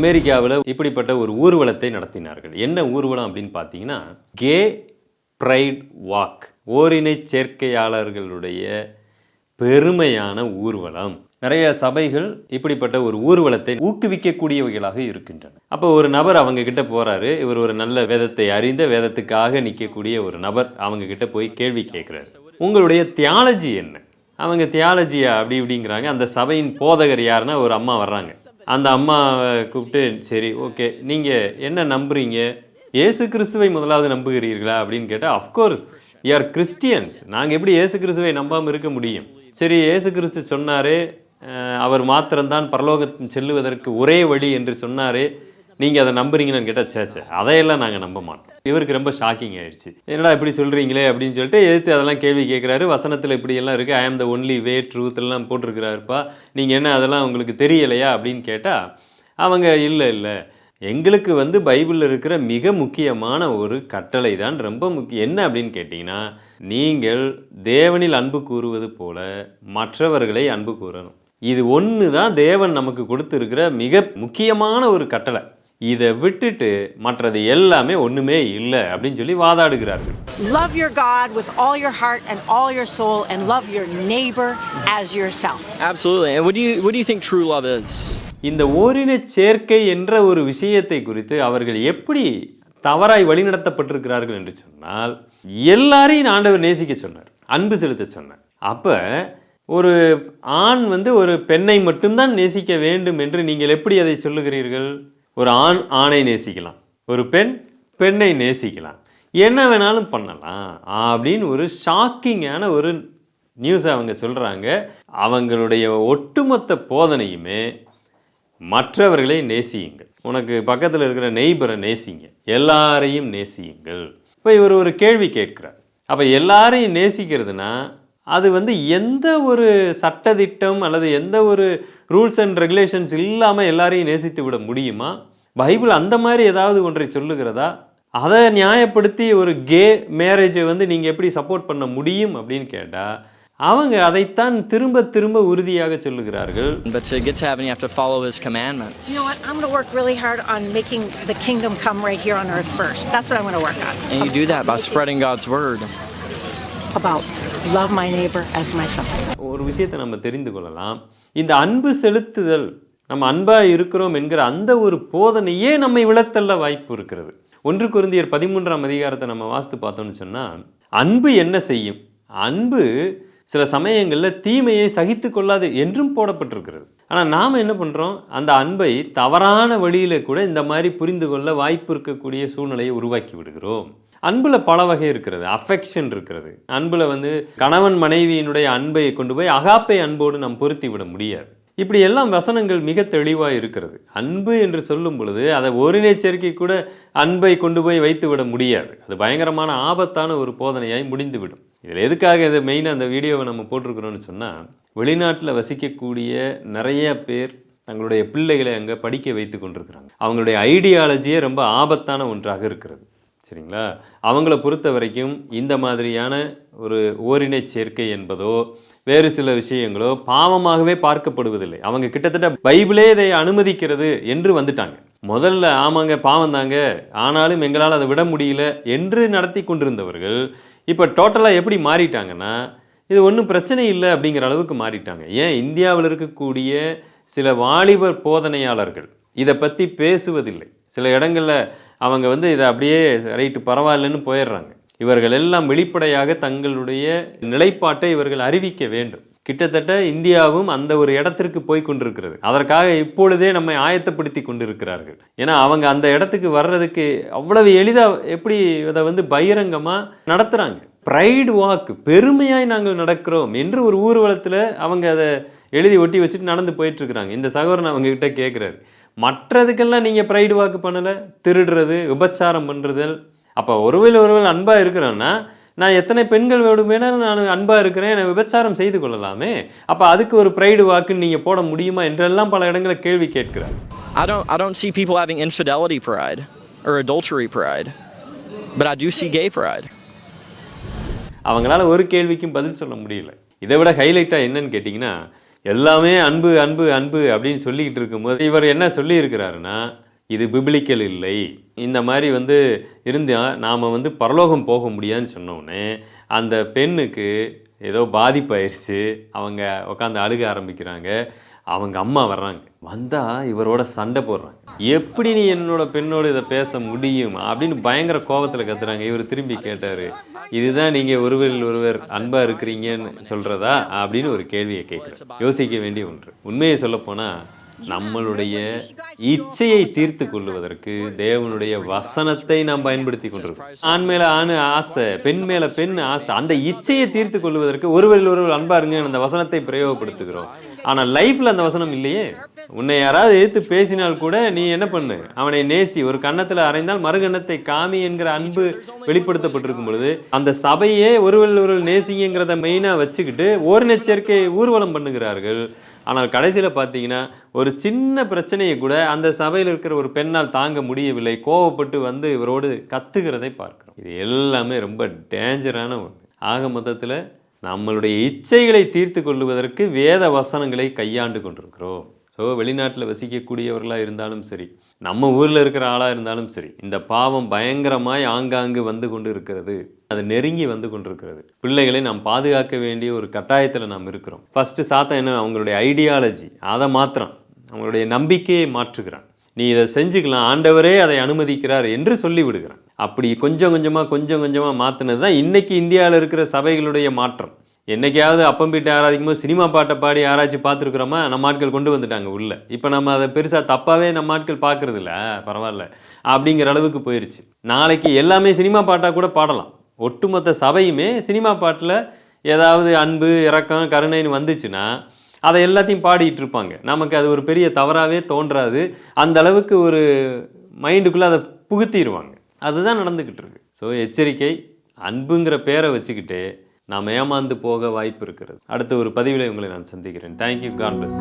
அமெரிக்காவில் இப்படிப்பட்ட ஒரு ஊர்வலத்தை நடத்தினார்கள். என்ன ஊர்வலம் அப்படின்னு பார்த்தீங்கன்னா கே ப்ரைட் வாக் ஓரினை சேர்க்கையாளர்களுடைய பெருமையான ஊர்வலம். நிறைய சபைகள் இப்படிப்பட்ட ஒரு ஊர்வலத்தை ஊக்குவிக்கக்கூடியவைகளாக இருக்கின்றன. அப்போ ஒரு நபர் அவங்க கிட்ட போறாரு இவர் ஒரு நல்ல வேதத்தை அறிந்த வேதத்துக்காக நிற்கக்கூடிய ஒரு நபர் அவங்க கிட்ட போய் கேள்வி கேட்குறாரு. உங்களுடைய தியாலஜி என்ன? அவங்க தியாலஜியா அப்படி இப்படிங்கிறாங்க. அந்த சபையின் போதகர் யாருன்னா ஒரு அம்மா வர்றாங்க. அந்த அம்மாவை கூப்பிட்டு சரி ஓகே நீங்கள் என்ன நம்புறீங்க? ஏசு கிறிஸ்துவை முதலாவது நம்புகிறீர்களா? அப்படின்னு கேட்டால் அஃப்கோர்ஸ் ஆர் கிறிஸ்டியன்ஸ் நாங்கள் எப்படி ஏசு கிறிஸ்துவை நம்பாமல் இருக்க முடியும்? சரி ஏசு கிறிஸ்து சொன்னாரே அவர் மாத்திரம்தான் பரலோகத்தின் செல்லுவதற்கு ஒரே வழி என்று சொன்னாரே நீங்கள் அதை நம்புறீங்கன்னு கேட்டால் சேச்சே அதையெல்லாம் நாங்கள் நம்ப மாட்டோம். இவருக்கு ரொம்ப ஷாக்கிங் ஆயிடுச்சு. என்னடா இப்படி சொல்கிறீங்களே அப்படின்னு சொல்லிட்டு எதிர்த்து அதெல்லாம் கேள்வி கேட்குறாரு வசனத்தில் இப்படி எல்லாம் இருக்குது ஐ ஆம் த ஒன்லி வே ட்ரூத் எல்லாம் போட்டிருக்கிறாருப்பா. நீங்கள் என்ன அதெல்லாம் உங்களுக்கு தெரியலையா அப்படின்னு கேட்டால் அவங்க இல்லை இல்லை. எங்களுக்கு வந்து பைபிளில் இருக்கிற மிக முக்கியமான ஒரு கட்டளை தான் ரொம்ப முக்கியம் என்ன அப்படின்னு கேட்டிங்கன்னா நீங்கள் தேவனில் அன்பு கூறுவது போல மற்றவர்களை அன்பு கூறணும். இது ஒன்று தான் தேவன் நமக்கு கொடுத்துருக்கிற மிக முக்கியமான ஒரு கட்டளை. இதை விட்டுட்டு மற்றது எல்லாமே ஒன்றுமே இல்லை அப்படின்னு சொல்லி வாதாடுகிறார்கள் Love your God with all your heart and all your soul, and love your neighbor as yourself. Absolutely. And what do you what do you think true love is? இந்த ஓரின சேர்க்கை என்ற ஒரு விஷயத்தை குறித்து அவர்கள் எப்படி தவறாய் வழிநடத்தப்பட்டிருக்கிறார்கள் என்று சொன்னால் எல்லாரையும் ஆண்டவர் நேசிக்க சொன்னார் அன்பு செலுத்த சொன்னார் அப்ப ஒரு ஆண் வந்து ஒரு பெண்ணை மட்டும்தான் நேசிக்க வேண்டும் என்று நீங்கள் எப்படி அதை சொல்லுகிறீர்கள் ஒரு ஆண் ஆணை நேசிக்கலாம். ஒரு பெண் பெண்ணை நேசிக்கலாம். என்ன வேணாலும் பண்ணலாம். அப்படின்னு ஒரு ஷாக்கிங்கான ஒரு நியூஸ் அவங்க சொல்கிறாங்க அவங்களுடைய ஒட்டுமொத்த போதனையுமே மற்றவர்களை நேசியுங்கள். உனக்கு பக்கத்தில் இருக்கிற நெய்பரை நேசிங்க. எல்லாரையும் நேசியுங்கள். இப்போ இவர் ஒரு கேள்வி கேட்கிறார். அப்போ எல்லாரையும் நேசிக்கிறதுனா அது வந்து எந்த ஒரு சட்டதிட்டம் அல்லது எந்த ஒரு ரூல்ஸ் அண்ட் ரெகுலேஷன்ஸ் இல்லாமல் எல்லாரையும் நேசித்து விட முடியுமா பைபிள் அந்த மாதிரி ஏதாவது ஒன்றை சொல்லுகிறதா அதை நியாயப்படுத்தி ஒரு கே மேரேஜை வந்து நீங்கள் எப்படி சப்போர்ட் பண்ண முடியும் அப்படின்னு கேட்டால் அவங்க அதைத்தான் திரும்ப திரும்ப உறுதியாக சொல்லுகிறார்கள் But to get to heaven, you have to follow His commandments. You know what? I'm going to work really hard on making the kingdom come right here on earth first. That's what I'm going to work on. And you do that by spreading God's word. About love my neighbor as myself. ஒரு விஷயத்தை நம்ம தெரிந்து கொள்ளலாம். இந்த அன்பு செலுத்துதல் நம்ம அன்பாக இருக்கிறோம் என்கிற அந்த ஒரு போதனையே நம்மை விழத்தள்ள வாய்ப்பு இருக்கிறது. ஒன்று குருந்தியர் பதிமூன்றாம் அதிகாரத்தை நம்ம வாஸ்து பார்த்தோம்னு சொன்னால் அன்பு என்ன செய்யும்? அன்பு சில சமயங்களில் தீமையை சகித்து கொள்ளாது என்றும் போடப்பட்டிருக்கிறது. ஆனால் நாம் என்ன பண்ணுறோம் அந்த அன்பை தவறான வழியில் கூட இந்த மாதிரி புரிந்து கொள்ள வாய்ப்பு இருக்கக்கூடிய சூழ்நிலையை உருவாக்கி விடுகிறோம். அன்பில் பல வகை இருக்கிறது. அஃபெக்ஷன் இருக்கிறது. அன்பில் வந்து கணவன் மனைவியினுடைய அன்பை கொண்டு போய் அகாப்பை அன்போடு நாம் பொருத்தி விட முடியாது. இப்படி எல்லாம் வசனங்கள் மிக தெளிவாக இருக்கிறது. அன்பு என்று சொல்லும் பொழுது அதை ஒருநேச்சரிக்கை கூட அன்பை கொண்டு போய் வைத்து விட முடியாது. அது பயங்கரமான ஆபத்தான ஒரு போதனையாய் முடிந்துவிடும். இதில் எதுக்காக இதை மெயினாக அந்த வீடியோவை நம்ம போட்டிருக்கிறோம்னு சொன்னால் வெளிநாட்டில் வசிக்கக்கூடிய நிறைய பேர் தங்களுடைய பிள்ளைகளை அங்கே படிக்க வைத்து கொண்டிருக்கிறாங்க. அவங்களுடைய ஐடியாலஜியே ரொம்ப ஆபத்தான ஒன்றாக இருக்கிறது. சரிங்களா? அவங்கள பொறுத்த வரைக்கும் இந்த மாதிரியான ஒரு ஓரினை சேர்க்கை என்பதோ வேறு சில விஷயங்களோ பாவமாகவே பார்க்கப்படுவதில்லை. அவங்க கிட்டத்தட்ட பைபிளே இதை அனுமதிக்கிறது என்று வந்துட்டாங்க. முதல்ல ஆமாங்க பாவம் தாங்க. ஆனாலும் எங்களால் அதை விட முடியல என்று நடத்தி கொண்டிருந்தவர்கள் இப்போ டோட்டலாக எப்படி மாறிட்டாங்கன்னா இது ஒன்றும் பிரச்சனை இல்லை அப்படிங்கிற அளவுக்கு மாறிட்டாங்க. ஏன்? இந்தியாவில் இருக்கக்கூடிய சில வாலிபர் போதனையாளர்கள் இதை பற்றி பேசுவதில்லை. சில இடங்களில் அவங்க வந்து இதை அப்படியே ரைட்டு பரவாயில்லைன்னு போயிடுறாங்க. இவர்கள் எல்லாம் வெளிப்படையாக தங்களுடைய நிலைப்பாட்டை இவர்கள் அறிவிக்க வேண்டும். கிட்டத்தட்ட இந்தியாவும் அந்த ஒரு இடத்திற்கு போய் கொண்டிருக்கிறது. அதற்காக இப்பொழுதே நம்மை ஆயத்தப்படுத்தி கொண்டிருக்கிறார்கள். ஏன்னா அவங்க அந்த இடத்துக்கு வர்றதுக்கு அவ்வளவு எளிதாக எப்படி இதை வந்து பகிரங்கமாக நடத்துகிறாங்க ப்ரைடு வாக் பெருமையாய் நாங்கள் நடக்கிறோம் என்று ஒரு ஊர்வலத்தில் அவங்க அதை எழுதி ஒட்டி வச்சுட்டு நடந்து போயிட்டு இருக்கிறாங்க. இந்த சகோதரன் அவங்க கிட்ட கேட்குறாரு மற்றதுக்கெல்லாம் நீங்கள் ப்ரைடு வாக்கு பண்ணலை திருடுறது விபச்சாரம் பண்ணுறதல் அப்போ ஒருவேளை ஒருவேளை அன்பாக இருக்கிறோன்னா நான் எத்தனை பெண்கள் வேணுமேனா நான் அன்பாக இருக்கிறேன் நான் விபச்சாரம் செய்து கொள்ளலாமே. அப்போ அதுக்கு ஒரு ப்ரைடு வாக்குன்னு நீங்கள் போட முடியுமா என்றெல்லாம் பல இடங்களில் கேள்வி கேட்கிறார். I don't I don't see people having infidelity pride or adultery pride, but I do see gay pride. அவங்களால ஒரு கேள்விக்கும் பதில் சொல்ல முடியல. இதை விட ஹைலைட்டாக என்னன்னு கேட்டிங்கன்னா எல்லாமே அன்பு அன்பு அன்பு அப்படின்னு சொல்லிக்கிட்டு இருக்கும்போது இவர் என்ன சொல்லியிருக்கிறாருன்னா இது பிபிளிக்கல் இல்லை. இந்த மாதிரி வந்து இருந்தால் நாம் வந்து பரலோகம் போக முடியாதுன்னு சொன்னோடனே அந்த பெண்ணுக்கு ஏதோ பாதிப்பாயிருச்சு அவங்க உட்காந்து அழுக ஆரம்பிக்கிறாங்க. அவங்க அம்மா வர்றாங்க. வந்தால் இவரோட சண்டை போடுறாங்க. எப்படி நீ என்னோட பெண்ணோட இதை பேச முடியும்? அப்படின்னு பயங்கர கோபத்தில் கத்துறாங்க. இவர் திரும்பி கேட்டார் இதுதான் நீங்கள் ஒருவரில் ஒருவர் அன்பாக இருக்கிறீங்கன்னு சொல்கிறதா அப்படின்னு ஒரு கேள்வியை கேட்குறேன் யோசிக்க வேண்டிய ஒன்று. உண்மையை சொல்லப்போனால் நம்மளுடைய இச்சையை தீர்த்து கொள்வதற்கு தேவனுடைய வசனத்தை நாம் பயன்படுத்தி கொண்டிருக்கோம் ஆண் மேல ஆண் ஆசை பெண் மேல பெண் ஆசை அந்த இச்சையை தீர்த்து கொள்வதற்கு ஒருவரில் ஒருவர் அன்பா இருங்க அந்த வசனத்தை பிரயோகப்படுத்துகிறோம். ஆனா லைஃப்ல அந்த வசனம் இல்லையே. உன்னை யாராவது எதிர்த்து பேசினால் கூட நீ என்ன பண்ணு? அவனை நேசி ஒரு கன்னத்துல அறைந்தால் மறுகன்னத்தை காமி என்கிற அன்பு வெளிப்படுத்தப்பட்டிருக்கும் பொழுது அந்த சபையே ஒருவரில் ஒருவர் நேசிங்கிறத மெயினா வச்சுக்கிட்டு ஓரினச்சேர்க்கை ஊர்வலம் பண்ணுகிறார்கள். ஆனால் கடைசியில் பார்த்தீங்கன்னா ஒரு சின்ன பிரச்சனையை கூட அந்த சபையில் இருக்கிற ஒரு பெண்ணால் தாங்க முடியவில்லை. கோவப்பட்டு வந்து இவரோடு கத்துகிறதை பார்க்குறோம். இது எல்லாமே ரொம்ப டேஞ்சரான ஒன்று ஆக மொத்தத்தில் நம்மளுடைய இச்சைகளை தீர்த்து கொள்ளுவதற்கு வேத வசனங்களை கையாண்டு கொண்டிருக்கிறோம். ஸோ வெளிநாட்டில் வசிக்கக்கூடியவர்களாக இருந்தாலும் சரி நம்ம ஊரில் இருக்கிற ஆளாக இருந்தாலும் சரி இந்த பாவம் பயங்கரமாய் ஆங்காங்கு வந்து கொண்டு இருக்கிறது அது நெருங்கி வந்து கொண்டிருக்கிறது. பிள்ளைகளை நாம் பாதுகாக்க வேண்டிய ஒரு கட்டாயத்தில் நாம் இருக்கிறோம். ஃபஸ்ட்டு சாத்தம் என்ன அவங்களுடைய ஐடியாலஜி அதை மாத்திரம் அவங்களுடைய நம்பிக்கையை மாற்றுகிறான். நீ இதை செஞ்சுக்கலாம் ஆண்டவரே அதை அனுமதிக்கிறார் என்று சொல்லி விடுகிறான் அப்படி கொஞ்சம் கொஞ்சமாக கொஞ்சம் கொஞ்சமாக மாற்றினது தான் இன்றைக்கி இந்தியாவில் இருக்கிற சபைகளுடைய மாற்றம். என்னைக்காவது அப்பம் பீட்டை ஆராதிக்கும் போது சினிமா பாட்டை பாடி ஆராய்ச்சி பார்த்துருக்குறோமா? நம்ம ஆட்கள் கொண்டு வந்துட்டாங்க உள்ளே. இப்போ நம்ம அதை பெருசாக தப்பாகவே நம்ம ஆட்கள் பார்க்குறதில்ல. பரவாயில்ல. அப்படிங்கிற அளவுக்கு போயிடுச்சு நாளைக்கு எல்லாமே சினிமா பாட்டாக கூட பாடலாம். ஒட்டுமொத்த சபையுமே சினிமா பாட்டில் ஏதாவது அன்பு இரக்கம் கருணைன்னு வந்துச்சுன்னா அதை எல்லாத்தையும் பாடிட்டு இருப்பாங்க. நமக்கு அது ஒரு பெரிய தவறாகவே தோன்றாது. அந்த அளவுக்கு ஒரு மைண்டுக்குள்ளே அதை புகுத்திடுவாங்க அதுதான் நடந்துக்கிட்டு இருக்கு. ஸோ எச்சரிக்கை அன்புங்கிற பேரை வச்சுக்கிட்டு நாம் ஏமாந்து போக வாய்ப்பு இருக்கிறது. அடுத்த ஒரு பதிவில் உங்களை நான் சந்திக்கிறேன். Thank you God plus